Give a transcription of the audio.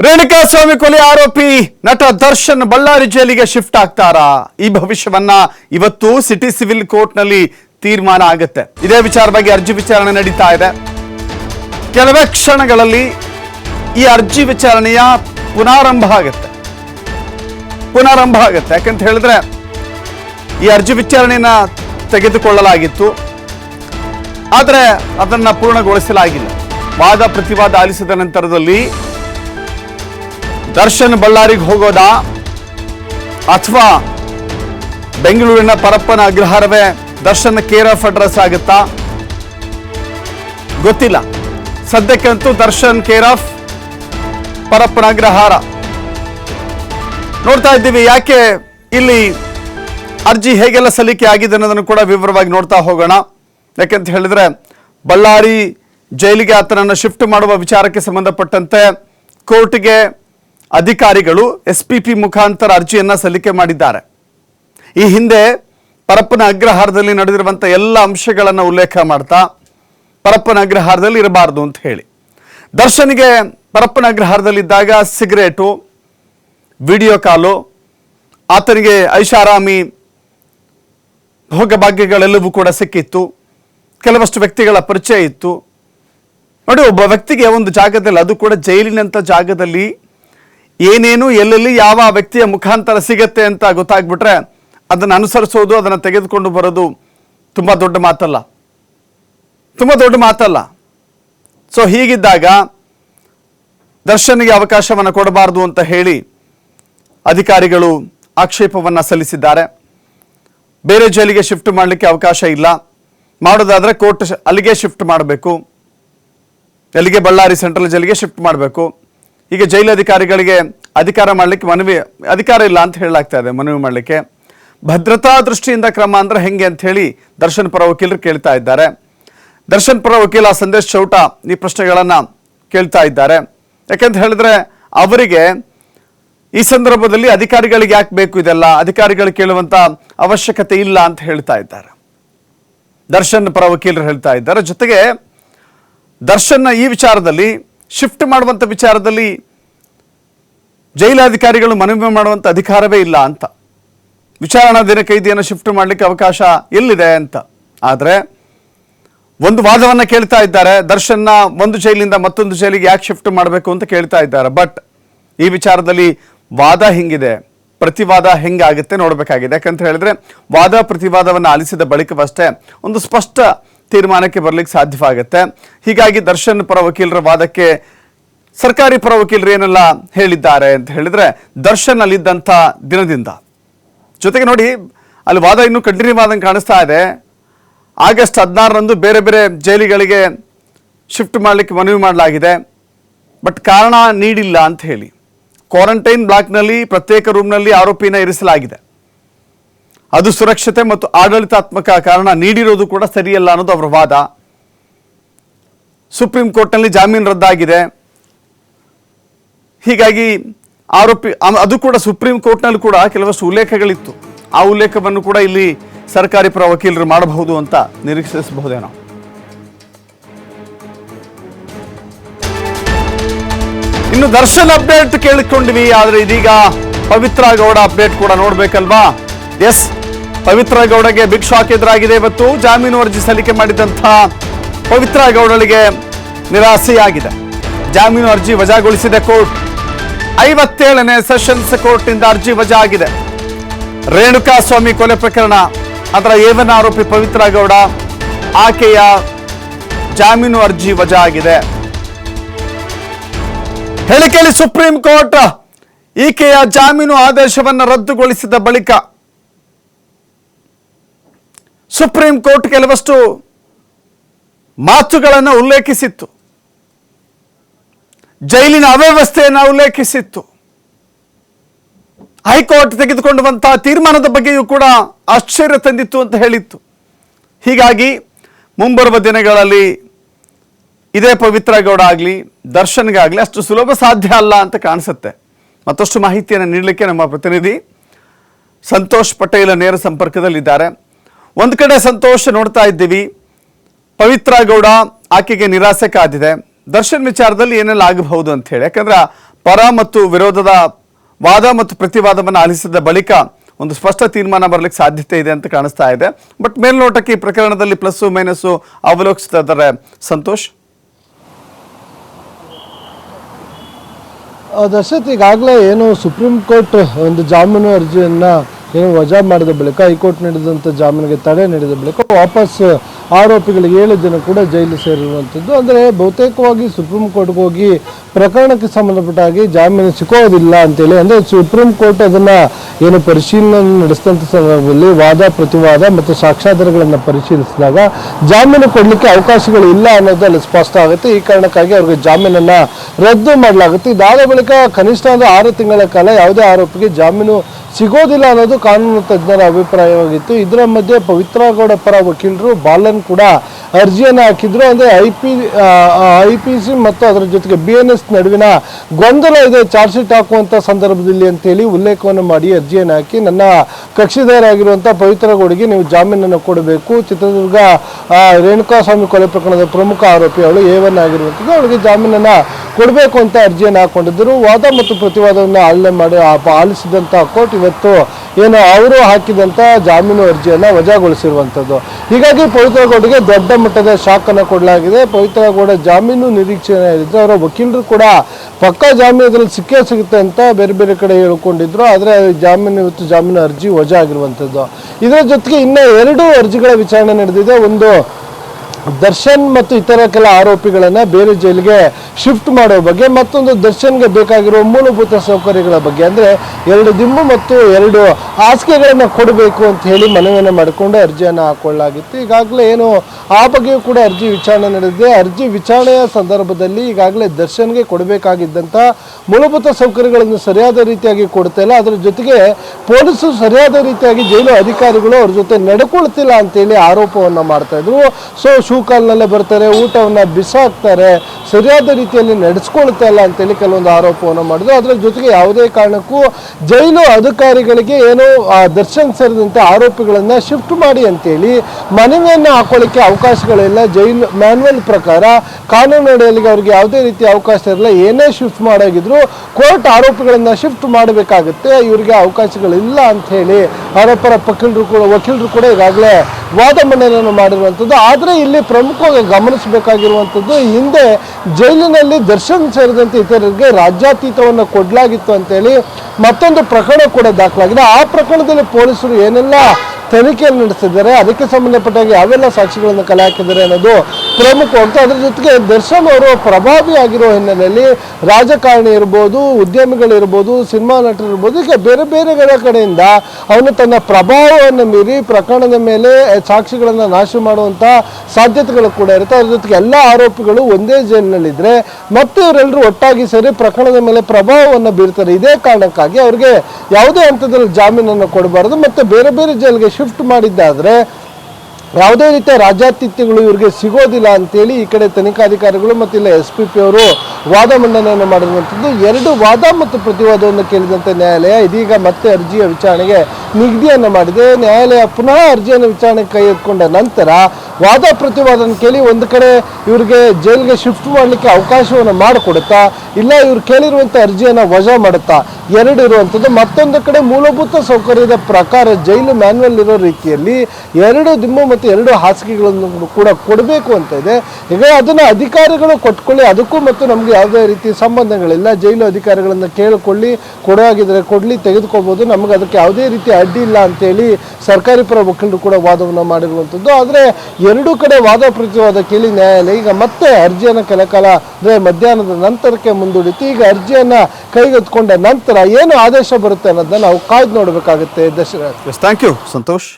ರೇಣುಕಾಸ್ವಾಮಿ ಕೊಲೆ ಆರೋಪಿ ನಟ ದರ್ಶನ್ ಬಳ್ಳಾರಿ ಜೈಲಿಗೆ ಶಿಫ್ಟ್ ಆಗ್ತಾರಾ? ಈ ಭವಿಷ್ಯವನ್ನ ಇವತ್ತು ಸಿಟಿ ಸಿವಿಲ್ ಕೋರ್ಟ್ನಲ್ಲಿ ತೀರ್ಮಾನ ಆಗುತ್ತೆ. ಇದೇ ವಿಚಾರ ಬಗ್ಗೆ ಅರ್ಜಿ ವಿಚಾರಣೆ ನಡೀತಾ ಇದೆ. ಕೆಲವೇ ಕ್ಷಣಗಳಲ್ಲಿ ಈ ಅರ್ಜಿ ವಿಚಾರಣೆಯ ಪುನಾರಂಭ ಆಗುತ್ತೆ. ಪುನಾರಂಭ ಆಗುತ್ತೆ. ಯಾಕಂತ ಹೇಳಿದ್ರೆ ಈ ಅರ್ಜಿ ವಿಚಾರಣೆಯನ್ನ ತೆಗೆದುಕೊಳ್ಳಲಾಗಿತ್ತು. ಆದರೆ ಅದನ್ನ ಪೂರ್ಣಗೊಳಿಸಲಾಗಿಲ್ಲ. ವಾದ ಪ್ರತಿವಾದ ಆಲಿಸಿದ ನಂತರದಲ್ಲಿ ದರ್ಶನ್ ಬಳ್ಳಾರಿಗೆ ಹೋಗೋದಾ? ಅಥವಾ ಬೆಂಗಳೂರಿನ ಪರಪ್ಪನ ಅಗ್ರಹಾರವೇ ದರ್ಶನ್ ಕೇರ್ ಆಫ್ ಅಡ್ರೆಸ್ ಆಗುತ್ತಾ? ಗೊತ್ತಿಲ್ಲ. ಸದ್ಯಕ್ಕಂತೂ ದರ್ಶನ್ ಕೇರ್ ಆಫ್ ಪರಪ್ಪನ ಅಗ್ರಹಾರ. ನೋಡ್ತಾ ಇದ್ದೀವಿ, ಯಾಕೆ ಇಲ್ಲಿ ಅರ್ಜಿ ಹೇಗೆಲ್ಲ ಸಲ್ಲಿಕೆ ಆಗಿದೆ ಅನ್ನೋದನ್ನು ಕೂಡ ವಿವರವಾಗಿ ನೋಡ್ತಾ ಹೋಗೋಣ. ಯಾಕೆಂತ ಹೇಳಿದ್ರೆ, ಬಳ್ಳಾರಿ ಜೈಲಿಗೆ ಆತನನ್ನು ಶಿಫ್ಟ್ ಮಾಡುವ ವಿಚಾರಕ್ಕೆ ಸಂಬಂಧಪಟ್ಟಂತೆ ಕೋರ್ಟ್ಗೆ ಅಧಿಕಾರಿಗಳು ಎಸ್ ಪಿ ಪಿ ಮುಖಾಂತರ ಅರ್ಜಿಯನ್ನು ಸಲ್ಲಿಕೆ ಮಾಡಿದ್ದಾರೆ. ಈ ಹಿಂದೆ ಪರಪ್ಪನ ಅಗ್ರಹಾರದಲ್ಲಿ ನಡೆದಿರುವಂಥ ಎಲ್ಲ ಅಂಶಗಳನ್ನು ಉಲ್ಲೇಖ ಮಾಡ್ತಾ ಪರಪ್ಪನ ಅಗ್ರಹಾರದಲ್ಲಿ ಇರಬಾರ್ದು ಅಂತ ಹೇಳಿ. ದರ್ಶನಿಗೆ ಪರಪ್ಪನ ಅಗ್ರಹಾರದಲ್ಲಿದ್ದಾಗ ಸಿಗರೇಟು, ವಿಡಿಯೋ ಕಾಲು, ಆತನಿಗೆ ಐಷಾರಾಮಿ ಭೋಗಭಾಗ್ಯಗಳೆಲ್ಲವೂ ಕೂಡ ಸಿಕ್ಕಿತ್ತು. ಕೆಲವಷ್ಟು ವ್ಯಕ್ತಿಗಳ ಪರಿಚಯ ಇತ್ತು. ನೋಡಿ, ಒಬ್ಬ ವ್ಯಕ್ತಿಗೆ ಒಂದು ಜಾಗದಲ್ಲಿ, ಅದು ಕೂಡ ಜೈಲಿನಂಥ ಜಾಗದಲ್ಲಿ ಏನೇನು, ಎಲ್ಲೆಲ್ಲಿ ಯಾವ ವ್ಯಕ್ತಿಯ ಮುಖಾಂತರ ಸಿಗತ್ತೆ ಅಂತ ಗೊತ್ತಾಗ್ಬಿಟ್ರೆ ಅದನ್ನು ಅನುಸರಿಸೋದು, ಅದನ್ನು ತೆಗೆದುಕೊಂಡು ಬರೋದು ತುಂಬ ದೊಡ್ಡ ಮಾತಲ್ಲ. ತುಂಬ ದೊಡ್ಡ ಮಾತಲ್ಲ. ಸೊ ಹೀಗಿದ್ದಾಗ ದರ್ಶನ್ಗೆ ಅವಕಾಶವನ್ನು ಕೊಡಬಾರದು ಅಂತ ಹೇಳಿ ಅಧಿಕಾರಿಗಳು ಆಕ್ಷೇಪವನ್ನು ಸಲ್ಲಿಸಿದ್ದಾರೆ. ಬೇರೆ ಜೈಲಿಗೆ ಶಿಫ್ಟ್ ಮಾಡಲಿಕ್ಕೆ ಅವಕಾಶ ಇಲ್ಲ. ಮಾಡೋದಾದರೆ ಕೋರ್ಟ್ ಅಲ್ಲಿಗೆ ಶಿಫ್ಟ್ ಮಾಡಬೇಕು. ಎಲ್ಲಿಗೆ ಬಳ್ಳಾರಿ ಸೆಂಟ್ರಲ್ ಜೈಲಿಗೆ ಶಿಫ್ಟ್ ಮಾಡಬೇಕು. ಈಗ ಜೈಲು ಅಧಿಕಾರಿಗಳಿಗೆ ಅಧಿಕಾರ ಮಾಡಲಿಕ್ಕೆ ಮನವಿ, ಅಧಿಕಾರ ಇಲ್ಲ ಅಂತ ಹೇಳಲಾಗ್ತಾ ಇದೆ, ಮನವಿ ಮಾಡಲಿಕ್ಕೆ. ಭದ್ರತಾ ದೃಷ್ಟಿಯಿಂದ ಕ್ರಮ ಅಂದ್ರೆ ಹೆಂಗೆ ಅಂತ ಹೇಳಿ ದರ್ಶನ್ ಪರ ವಕೀಲರು ಕೇಳ್ತಾ ಇದ್ದಾರೆ. ದರ್ಶನ್ ಪರ ವಕೀಲ ಸಂದೇಶ್ ಚೌಟ ಈ ಪ್ರಶ್ನೆಗಳನ್ನು ಕೇಳ್ತಾ ಇದ್ದಾರೆ. ಯಾಕೆಂತ ಹೇಳಿದ್ರೆ ಅವರಿಗೆ ಈ ಸಂದರ್ಭದಲ್ಲಿ ಅಧಿಕಾರಿಗಳಿಗೆ ಯಾಕೆ ಬೇಕು ಇದೆಲ್ಲ? ಅಧಿಕಾರಿಗಳು ಕೇಳುವಂತ ಅವಶ್ಯಕತೆ ಇಲ್ಲ ಅಂತ ಹೇಳ್ತಾ ಇದ್ದಾರೆ. ದರ್ಶನ್ ಪರ ವಕೀಲರು ಹೇಳ್ತಾ ಇದ್ದಾರೆ. ಜೊತೆಗೆ ದರ್ಶನ್ನ ಈ ವಿಚಾರದಲ್ಲಿ ಶಿಫ್ಟ್ ಮಾಡುವಂಥ ವಿಚಾರದಲ್ಲಿ ಜೈಲಾಧಿಕಾರಿಗಳು ಮನವಿ ಮಾಡುವಂಥ ಅಧಿಕಾರವೇ ಇಲ್ಲ ಅಂತ. ವಿಚಾರಣಾ ದಿನ ಕೈದಿಯನ್ನು ಶಿಫ್ಟ್ ಮಾಡಲಿಕ್ಕೆ ಅವಕಾಶ ಎಲ್ಲಿದೆ ಅಂತ. ಆದರೆ ಒಂದು ವಾದವನ್ನು ಕೇಳ್ತಾ ಇದ್ದಾರೆ, ದರ್ಶನ್ನ ಒಂದು ಜೈಲಿಂದ ಮತ್ತೊಂದು ಜೈಲಿಗೆ ಯಾಕೆ ಶಿಫ್ಟ್ ಮಾಡಬೇಕು ಅಂತ ಕೇಳ್ತಾ ಇದ್ದಾರೆ. ಬಟ್ ಈ ವಿಚಾರದಲ್ಲಿ ವಾದ ಹಿಂಗಿದೆ, ಪ್ರತಿವಾದ ಹೆಂಗಾಗುತ್ತೆ ನೋಡಬೇಕಾಗಿದೆ. ಯಾಕಂತ ಹೇಳಿದ್ರೆ ವಾದ ಪ್ರತಿವಾದವನ್ನು ಆಲಿಸಿದ ಬಳಿಕವಷ್ಟೇ ಒಂದು ಸ್ಪಷ್ಟ ತೀರ್ಮಾನಕ್ಕೆ ಬರಲಿಕ್ಕೆ ಸಾಧ್ಯವಾಗುತ್ತೆ. ಹೀಗಾಗಿ ದರ್ಶನ್ ಪರ ವಕೀಲರ ವಾದಕ್ಕೆ ಸರ್ಕಾರಿ ಪರ ವಕೀಲರು ಏನೆಲ್ಲ ಹೇಳಿದ್ದಾರೆ ಅಂತ ಹೇಳಿದ್ರೆ ದರ್ಶನ್ ಅಲ್ಲಿದ್ದಂಥ ದಿನದಿಂದ. ಜೊತೆಗೆ ನೋಡಿ, ಅಲ್ಲಿ ವಾದ ಇನ್ನೂ ಕಂಟಿನ್ಯೂ ಆದಂಗೆ ಕಾಣಿಸ್ತಾ ಇದೆ. ಆಗಸ್ಟ್ ಹದಿನಾರರಂದು ಬೇರೆ ಬೇರೆ ಜೈಲಿಗಳಿಗೆ ಶಿಫ್ಟ್ ಮಾಡಲಿಕ್ಕೆ ಮನವಿ ಮಾಡಲಾಗಿದೆ. ಬಟ್ ಕಾರಣ ನೀಡಿಲ್ಲ ಅಂತ ಹೇಳಿ. ಕ್ವಾರಂಟೈನ್ ಬ್ಲಾಕ್ನಲ್ಲಿ, ಪ್ರತ್ಯೇಕ ರೂಮ್ನಲ್ಲಿ ಆರೋಪಿನ ಇರಿಸಲಾಗಿದೆ. ಅದು ಸುರಕ್ಷತೆ ಮತ್ತು ಆಡಳಿತಾತ್ಮಕ ಕಾರಣ ನೀಡಿರೋದು ಕೂಡ ಸರಿಯಲ್ಲ ಅನ್ನೋದು ಅವರ ವಾದ. ಸುಪ್ರೀಂ ಕೋರ್ಟ್ನಲ್ಲಿ ಜಾಮೀನು ರದ್ದಾಗಿದೆ. ಹೀಗಾಗಿ ಆರೋಪಿ ಅದು ಕೂಡ ಸುಪ್ರೀಂ ಕೋರ್ಟ್ನಲ್ಲಿ ಕೂಡ ಕೆಲವಷ್ಟು ಉಲ್ಲೇಖಗಳಿತ್ತು. ಆ ಉಲ್ಲೇಖವನ್ನು ಕೂಡ ಇಲ್ಲಿ ಸರ್ಕಾರಿ ಪರ ವಕೀಲರು ಮಾಡಬಹುದು ಅಂತ ನಿರೀಕ್ಷಿಸಬಹುದೇನೋ. ಇನ್ನು ದರ್ಶನ್ ಅಪ್ಡೇಟ್ ಕೇಳಿಕೊಂಡ್ವಿ, ಆದ್ರೆ ಇದೀಗ ಪವಿತ್ರ ಗೌಡ ಅಪ್ಡೇಟ್ ಕೂಡ ನೋಡ್ಬೇಕಲ್ವಾ? ಎಸ್ ಪವಿತ್ರ ಗೌಡಗೆ ಬಿಗ್ ಶಾಕ್ ಇವತ್ತು. ಜಾಮೀನು ಅರ್ಜಿ ಸಲ್ಲಿಕೆ ಮಾಡಿದಂಥ ಪವಿತ್ರ ಗೌಡಳಿಗೆ ನಿರಾಸೆಯಾಗಿದೆ. ಜಾಮೀನು ಅರ್ಜಿ ವಜಾಗೊಳಿಸಿದೆ ಕೋರ್ಟ್. ಐವತ್ತೇಳನೇ ಸೆಷನ್ಸ್ ಕೋರ್ಟ್ನಿಂದ ಅರ್ಜಿ ವಜಾ ಆಗಿದೆ ರೇಣುಕಾ ಸ್ವಾಮಿ ಕೊಲೆ ಪ್ರಕರಣ. ಅದರ ಏವನ ಆರೋಪಿ ಪವಿತ್ರ ಗೌಡ. ಆಕೆಯ ಜಾಮೀನು ಅರ್ಜಿ ವಜಾ ಆಗಿದೆ ಹೇಳಿಕೆಯಲ್ಲಿ ಸುಪ್ರೀಂ ಕೋರ್ಟ್ ಈಕೆಯ ಜಾಮೀನು ಆದೇಶವನ್ನು ರದ್ದುಗೊಳಿಸಿದ ಬಳಿಕ ಸುಪ್ರೀಂ ಕೋರ್ಟ್ ಕೆಲವಷ್ಟು ಮಾತುಗಳನ್ನು ಉಲ್ಲೇಖಿಸಿತ್ತು. ಜೈಲಿನ ಅವ್ಯವಸ್ಥೆಯನ್ನು ಉಲ್ಲೇಖಿಸಿತ್ತು. ಹೈಕೋರ್ಟ್ ತೆಗೆದುಕೊಂಡುವಂತಹ ತೀರ್ಮಾನದ ಬಗ್ಗೆಯೂ ಕೂಡ ಆಶ್ಚರ್ಯ ತಂದಿತ್ತು ಅಂತ ಹೇಳಿತ್ತು. ಹೀಗಾಗಿ ಮುಂಬರುವ ದಿನಗಳಲ್ಲಿ ಇದೇ ಪವಿತ್ರ ಗೌಡ ಆಗಲಿ ದರ್ಶನ್ಗಾಗಲಿ ಅಷ್ಟು ಸುಲಭ ಸಾಧ್ಯ ಅಲ್ಲ ಅಂತ ಕಾಣಿಸುತ್ತೆ. ಮತ್ತಷ್ಟು ಮಾಹಿತಿಯನ್ನು ನೀಡಲಿಕ್ಕೆ ನಮ್ಮ ಪ್ರತಿನಿಧಿ ಸಂತೋಷ್ ಪಟೇಲ ನೇರ ಸಂಪರ್ಕದಲ್ಲಿದ್ದಾರೆ. ಒಂದು ಕಡೆ ಸಂತೋಷ ನೋಡ್ತಾ ಇದ್ದೀವಿ. ಪವಿತ್ರ ಗೌಡ ಆಕೆಗೆ ನಿರಾಸೆ ಕಾದಿದೆ. ದರ್ಶನ್ ವಿಚಾರದಲ್ಲಿ ಏನೆಲ್ಲ ಆಗಬಹುದು ಅಂತ ಹೇಳಿ. ಯಾಕಂದ್ರೆ ಪರ ಮತ್ತು ವಿರೋಧದ ವಾದ ಮತ್ತು ಪ್ರತಿವಾದವನ್ನು ಆಲಿಸಿದ ಬಳಿಕ ಒಂದು ಸ್ಪಷ್ಟ ತೀರ್ಮಾನ ಬರಲಿಕ್ಕೆ ಸಾಧ್ಯತೆ ಇದೆ ಅಂತ ಕಾಣಿಸ್ತಾ ಇದೆ. ಬಟ್ ಮೇಲ್ನೋಟಕ್ಕೆ ಈ ಪ್ರಕರಣದಲ್ಲಿ ಪ್ಲಸ್ಸು ಮೈನಸ್ಸು ಅವಲೋಕಿಸ್ತಾ ಇದ್ದಾರೆ ಸಂತೋಷ್ ದರ್ಶತ್ ಈಗಾಗಲೇ ಏನು ಸುಪ್ರೀಂ ಕೋರ್ಟ್ ಒಂದು ಜಾಮೀನು ಅರ್ಜಿಯನ್ನ ಏನು ವಜಾ ಮಾಡಿದ ಬಳಿಕ ಹೈಕೋರ್ಟ್ ನೀಡಿದಂಥ ಜಾಮೀನಿಗೆ ತಡೆ ನೀಡಿದ ಬಳಿಕ ವಾಪಸ್ ಆರೋಪಿಗಳು ಏಳು ದಿನ ಕೂಡ ಜೈಲು ಸೇರಿರುವಂಥದ್ದು ಅಂದರೆ ಬಹುತೇಕವಾಗಿ ಸುಪ್ರೀಂ ಕೋರ್ಟ್ಗೆ ಹೋಗಿ ಪ್ರಕರಣಕ್ಕೆ ಸಂಬಂಧಪಟ್ಟ ಹಾಗೆ ಜಾಮೀನು ಸಿಕ್ಕೋದಿಲ್ಲ ಅಂತೇಳಿ. ಅಂದರೆ ಸುಪ್ರೀಂ ಕೋರ್ಟ್ ಅದನ್ನ ಏನು ಪರಿಶೀಲನೆ ನಡೆಸಿದಂಥ ಸಂದರ್ಭದಲ್ಲಿ ವಾದ, ಪ್ರತಿವಾದ ಮತ್ತು ಸಾಕ್ಷ್ಯಾಧಾರಗಳನ್ನು ಪರಿಶೀಲಿಸಿದಾಗ ಜಾಮೀನು ಕೊಡಲಿಕ್ಕೆ ಅವಕಾಶಗಳು ಇಲ್ಲ ಅನ್ನೋದು ಅಲ್ಲಿ ಸ್ಪಷ್ಟ ಆಗುತ್ತೆ. ಈ ಕಾರಣಕ್ಕಾಗಿ ಅವರಿಗೆ ಜಾಮೀನನ್ನು ರದ್ದು ಮಾಡಲಾಗುತ್ತೆ. ಇದಾದ ಬಳಿಕ ಕನಿಷ್ಠ ಅಂದರೆ ಆರು ತಿಂಗಳ ಕಾಲ ಯಾವುದೇ ಆರೋಪಿಗೆ ಜಾಮೀನು ಸಿಗೋದಿಲ್ಲ ಅನ್ನೋದು ಕಾನೂನು ತಜ್ಞರ ಅಭಿಪ್ರಾಯವಾಗಿತ್ತು. ಇದರ ಮಧ್ಯೆ ಪವಿತ್ರಗೌಡ ಪರ ವಕೀಲರು ಬಾಲನ್ ಕೂಡ ಅರ್ಜಿಯನ್ನು ಹಾಕಿದ್ರು. ಅಂದರೆ I P I P C ಮತ್ತು ಅದರ ಜೊತೆಗೆ ಬಿ ಎನ್ ಎಸ್ ನಡುವಿನ ಗೊಂದಲ ಇದೆ. ಚಾರ್ಜ್ ಶೀಟ್ ಹಾಕುವಂಥ ಸಂದರ್ಭದಲ್ಲಿ ಅಂತೇಳಿ ಉಲ್ಲೇಖವನ್ನು ಮಾಡಿ ಅರ್ಜಿಯನ್ನು ಹಾಕಿ ನನ್ನ ಕಕ್ಷಿದಾರರಾಗಿರುವಂಥ ಪವಿತ್ರ ಗೌಡಿಗೆ ನೀವು ಜಾಮೀನನ್ನು ಕೊಡಬೇಕು. ಚಿತ್ರದುರ್ಗ ರೇಣುಕಾಸ್ವಾಮಿ ಕೊಲೆ ಪ್ರಕರಣದ ಪ್ರಮುಖ ಆರೋಪಿ ಅವಳು ಎ ಒನ್ ಆಗಿರುವಂಥದ್ದು. ಅವಳಿಗೆ ಜಾಮೀನನ್ನ ಕೊಡಬೇಕು ಅಂತ ಅರ್ಜಿಯನ್ನು ಹಾಕೊಂಡಿದ್ದರು. ವಾದ ಮತ್ತು ಪ್ರತಿವಾದವನ್ನು ಆಲನೆ ಮಾಡಿ ಆಲಿಸಿದಂಥ ಕೋರ್ಟ್ ಇವತ್ತು ಏನು ಅವರು ಹಾಕಿದಂಥ ಜಾಮೀನು ಅರ್ಜಿಯನ್ನು ವಜಾಗೊಳಿಸಿರುವಂಥದ್ದು ಹೀಗಾಗಿ ಪವಿತ್ರ ಗೌಡಿಗೆ ದೊಡ್ಡ ಮಟ್ಟದ ಶಾಕ್ ಅನ್ನು ಕೊಡಲಾಗಿದೆ. ಪವಿತ್ರ ಗೌಡ ಜಾಮೀನು ನಿರೀಕ್ಷೆ ಇದ್ದರೆ ಅವರ ವಕೀಲರು ಕೂಡ ಪಕ್ಕಾ ಜಾಮೀನದಲ್ಲಿ ಸಿಕ್ಕೇ ಸಿಗುತ್ತೆ ಅಂತ ಬೇರೆ ಬೇರೆ ಕಡೆ ಹೇಳ್ಕೊಂಡಿದ್ರು. ಆದರೆ ಜಾಮೀನು ಇವತ್ತು ಜಾಮೀನು ಅರ್ಜಿ ವಜಾ ಆಗಿರುವಂಥದ್ದು ಇದರ ಜೊತೆಗೆ ಇನ್ನೂ ಎರಡು ಅರ್ಜಿಗಳ ವಿಚಾರಣೆ ನಡೆದಿದೆ. ಒಂದು ದರ್ಶನ್ ಮತ್ತು ಇತರ ಕೆಲ ಆರೋಪಿಗಳನ್ನು ಬೇರೆ ಜೈಲಿಗೆ ಶಿಫ್ಟ್ ಮಾಡೋ ಬಗ್ಗೆ ಮತ್ತೊಂದು ದರ್ಶನ್ಗೆ ಬೇಕಾಗಿರುವ ಮೂಲಭೂತ ಸೌಕರ್ಯಗಳ ಬಗ್ಗೆ. ಅಂದ್ರೆ ಎರಡು ದಿಂಬು ಮತ್ತು ಎರಡು ಹಾಸಿಗೆಗಳನ್ನು ಕೊಡಬೇಕು ಅಂತ ಹೇಳಿ ಮನವಿಯನ್ನು ಮಾಡಿಕೊಂಡು ಅರ್ಜಿಯನ್ನು ಹಾಕೊಳ್ಳಲಾಗಿತ್ತು. ಈಗಾಗಲೇ ಏನು ಆ ಬಗ್ಗೆಯೂ ಕೂಡ ಅರ್ಜಿ ವಿಚಾರಣೆ ನಡೆದಿದೆ. ಅರ್ಜಿ ವಿಚಾರಣೆಯ ಸಂದರ್ಭದಲ್ಲಿ ಈಗಾಗಲೇ ದರ್ಶನ್ಗೆ ಕೊಡಬೇಕಾಗಿದ್ದಂಥ ಮೂಲಭೂತ ಸೌಕರ್ಯಗಳನ್ನು ಸರಿಯಾದ ರೀತಿಯಾಗಿ ಕೊಡ್ತಾ ಇಲ್ಲ. ಅದರ ಜೊತೆಗೆ ಪೊಲೀಸರು ಸರಿಯಾದ ರೀತಿಯಾಗಿ ಜೈಲು ಅಧಿಕಾರಿಗಳು ಅವ್ರ ಜೊತೆ ನಡ್ಕೊಳ್ತಿಲ್ಲ ಅಂತೇಳಿ ಆರೋಪವನ್ನು ಮಾಡ್ತಾ ಇದ್ರು. ಸೊ ಶೂ ಕಾಲ್ನಲ್ಲೇ ಬರ್ತಾರೆ, ಊಟವನ್ನು ಬಿಸಾಕ್ತಾರೆ, ಸರಿಯಾದ ರೀತಿಯಲ್ಲಿ ನಡೆಸ್ಕೊಳ್ತಾ ಇಲ್ಲ ಅಂತೇಳಿ ಕೆಲವೊಂದು ಆರೋಪವನ್ನು ಮಾಡಿದ್ರು. ಅದರ ಜೊತೆಗೆ ಯಾವುದೇ ಕಾರಣಕ್ಕೂ ಜೈಲು ಅಧಿಕಾರಿಗಳಿಗೆ ಏನು ದರ್ಶನ್ ಸೇರಿದಂತೆ ಆರೋಪಿಗಳನ್ನು ಶಿಫ್ಟ್ ಮಾಡಿ ಅಂತೇಳಿ ಮನವಿಯನ್ನು ಹಾಕೊಳ್ಳಿಕ್ಕೆ ಅವಕಾಶಗಳಿಲ್ಲ. ಜೈಲು ಮ್ಯಾನ್ಯಲ್ ಪ್ರಕಾರ ಕಾನೂನು ಅಡಿಯಲ್ಲಿ ಅವ್ರಿಗೆ ಯಾವುದೇ ರೀತಿಯ ಅವಕಾಶ ಇರಲ್ಲ, ಏನೇ ಶಿಫ್ಟ್ ಮಾಡೋಗಿದ್ರು ಕೋರ್ಟ್ ಆರೋಪಿಗಳನ್ನು ಶಿಫ್ಟ್ ಮಾಡಬೇಕಾಗುತ್ತೆ. ಇವರಿಗೆ ಅವಕಾಶಗಳಿಲ್ಲ ಅಂತ ಹೇಳಿ ಆರೋಪರ ವಕೀಲರು ಕೂಡ ವಕೀಲರು ಕೂಡ ಈಗಾಗಲೇ ವಾದ ಮಂಡನೆಯನ್ನು ಮಾಡಿರುವಂಥದ್ದು, ಆದರೆ ಇಲ್ಲಿ ಪ್ರಮುಖವಾಗಿ ಗಮನಿಸಬೇಕಾಗಿರುವಂಥದ್ದು, ಹಿಂದೆ ಜೈಲಿನಲ್ಲಿ ದರ್ಶನ್ ಸೇರಿದಂತೆ ಇತರರಿಗೆ ರಾಜ್ಯಾತೀತವನ್ನು ಕೊಡಲಾಗಿತ್ತು ಅಂತೇಳಿ ಮತ್ತೊಂದು ಪ್ರಕರಣ ಕೂಡ ದಾಖಲಾಗಿದೆ. ಆ ಪ್ರಕರಣದಲ್ಲಿ ಪೊಲೀಸರು ಏನೆಲ್ಲ ತನಿಖೆಯನ್ನು ನಡೆಸಿದ್ದಾರೆ, ಅದಕ್ಕೆ ಸಂಬಂಧಪಟ್ಟಾಗಿ ಯಾವೆಲ್ಲ ಸಾಕ್ಷಿಗಳನ್ನು ಕಲೆ ಹಾಕಿದ್ದಾರೆ ಅನ್ನೋದು ಪ್ರಮುಖವಾಗುತ್ತೆ ಅದ್ರ ಜೊತೆಗೆ ದರ್ಶನ್ ಅವರು ಪ್ರಭಾವಿ ಆಗಿರೋ ಹಿನ್ನೆಲೆಯಲ್ಲಿ ರಾಜಕಾರಣಿ ಇರ್ಬೋದು ಉದ್ಯಮಿಗಳಿರ್ಬೋದು ಸಿನಿಮಾ ನಟರು ಇರ್ಬೋದು ಈಗ ಬೇರೆ ಬೇರೆ ಕಡೆಯಿಂದ ಅವನು ತನ್ನ ಪ್ರಭಾವವನ್ನು ಮೀರಿ ಪ್ರಕರಣದ ಮೇಲೆ ಸಾಕ್ಷಿಗಳನ್ನು ನಾಶ ಮಾಡುವಂಥ ಸಾಧ್ಯತೆಗಳು ಕೂಡ ಇರುತ್ತೆ. ಅದ್ರ ಜೊತೆಗೆ ಎಲ್ಲ ಆರೋಪಿಗಳು ಒಂದೇ ಜೈಲಿನಲ್ಲಿದ್ದರೆ ಮತ್ತೆ ಇವರೆಲ್ಲರೂ ಒಟ್ಟಾಗಿ ಸೇರಿ ಪ್ರಕರಣದ ಮೇಲೆ ಪ್ರಭಾವವನ್ನು ಬೀರ್ತಾರೆ. ಇದೇ ಕಾರಣಕ್ಕಾಗಿ ಅವರಿಗೆ ಯಾವುದೇ ಹಂತದಲ್ಲಿ ಜಾಮೀನನ್ನು ಕೊಡಬಾರದು. ಮತ್ತು ಬೇರೆ ಬೇರೆ ಜೈಲಿಗೆ ಶಿಫ್ಟ್ ಮಾಡಿದ್ದಾದರೆ ಯಾವುದೇ ರೀತಿಯ ರಾಜ್ಯಾತಿಥ್ಯಗಳು ಇವರಿಗೆ ಸಿಗೋದಿಲ್ಲ ಅಂತೇಳಿ ಈ ಕಡೆ ತನಿಖಾಧಿಕಾರಿಗಳು ಮತ್ತು ಇಲ್ಲ ಎಸ್ ಪಿ ಪಿ ಅವರು ವಾದ ಮಂಡನೆಯನ್ನು ಮಾಡಿರುವಂಥದ್ದು. ಎರಡು ವಾದ ಮತ್ತು ಪ್ರತಿವಾದವನ್ನು ಕೇಳಿದಂತೆ ನ್ಯಾಯಾಲಯ ಇದೀಗ ಮತ್ತೆ ಅರ್ಜಿಯ ವಿಚಾರಣೆಗೆ ನಿಗದಿಯನ್ನು ಮಾಡಿದೆ. ನ್ಯಾಯಾಲಯ ಪುನಃ ಅರ್ಜಿಯನ್ನು ವಿಚಾರಣೆ ಕೈ ಎತ್ಕೊಂಡ ನಂತರ ವಾದ ಪ್ರತಿವಾದನ ಕೇಳಿ ಒಂದು ಕಡೆ ಇವರಿಗೆ ಜೈಲಿಗೆ ಶಿಫ್ಟ್ ಮಾಡಲಿಕ್ಕೆ ಅವಕಾಶವನ್ನು ಮಾಡಿಕೊಡುತ್ತಾ, ಇಲ್ಲ ಇವ್ರು ಕೇಳಿರುವಂಥ ಅರ್ಜಿಯನ್ನು ವಜಾ ಮಾಡುತ್ತಾ, ಎರಡು ಇರುವಂಥದ್ದು. ಮತ್ತೊಂದು ಕಡೆ ಮೂಲಭೂತ ಸೌಕರ್ಯದ ಪ್ರಕಾರ ಜೈಲು ಮ್ಯಾನ್ಯಲ್ ಇರೋ ರೀತಿಯಲ್ಲಿ ಎರಡು ದಿಮ್ಮು ಮತ್ತು ಎರಡು ಹಾಸಿಗೆಗಳನ್ನು ಕೂಡ ಕೊಡಬೇಕು ಅಂತ ಇದೆ. ಈಗ ಅದನ್ನು ಅಧಿಕಾರಿಗಳು ಕೊಟ್ಕೊಳ್ಳಿ. ಅದಕ್ಕೂ ಮತ್ತು ನಮಗೆ ಯಾವುದೇ ರೀತಿ ಸಂಬಂಧಗಳಿಲ್ಲ. ಜೈಲು ಅಧಿಕಾರಿಗಳನ್ನು ಕೇಳಿಕೊಳ್ಳಿ ಕೊಡೋಗಿದ್ರೆ ಕೊಡಲಿ, ತೆಗೆದುಕೋಬೋದು. ನಮಗೆ ಅದಕ್ಕೆ ಯಾವುದೇ ರೀತಿ ಅಡ್ಡಿ ಇಲ್ಲ ಅಂತೇಳಿ ಸರ್ಕಾರಿ ಪರ ವಕೀಲರು ಕೂಡ ವಾದವನ್ನು ಮಾಡಿರುವಂಥದ್ದು ಆದರೆ ಎರಡೂ ಕಡೆ ವಾದ ಪ್ರತಿವಾದ ಕೇಳಿ ನ್ಯಾಯಾಲಯ ಈಗ ಮತ್ತೆ ಅರ್ಜಿಯನ್ನು ಕೆಲ ಕಾಲ ಅಂದರೆ ಮಧ್ಯಾಹ್ನದ ನಂತರಕ್ಕೆ ಮುಂದೂಡಿತು ಈಗ ಅರ್ಜಿಯನ್ನು ಕೈಗೆತ್ಕೊಂಡ ನಂತರ ಏನು ಆದೇಶ ಬರುತ್ತೆ ಅನ್ನೋದನ್ನ ನಾವು ಕಾಯ್ದು ನೋಡಬೇಕಾಗುತ್ತೆ. ದಶರಥ್. Thank you Santosh.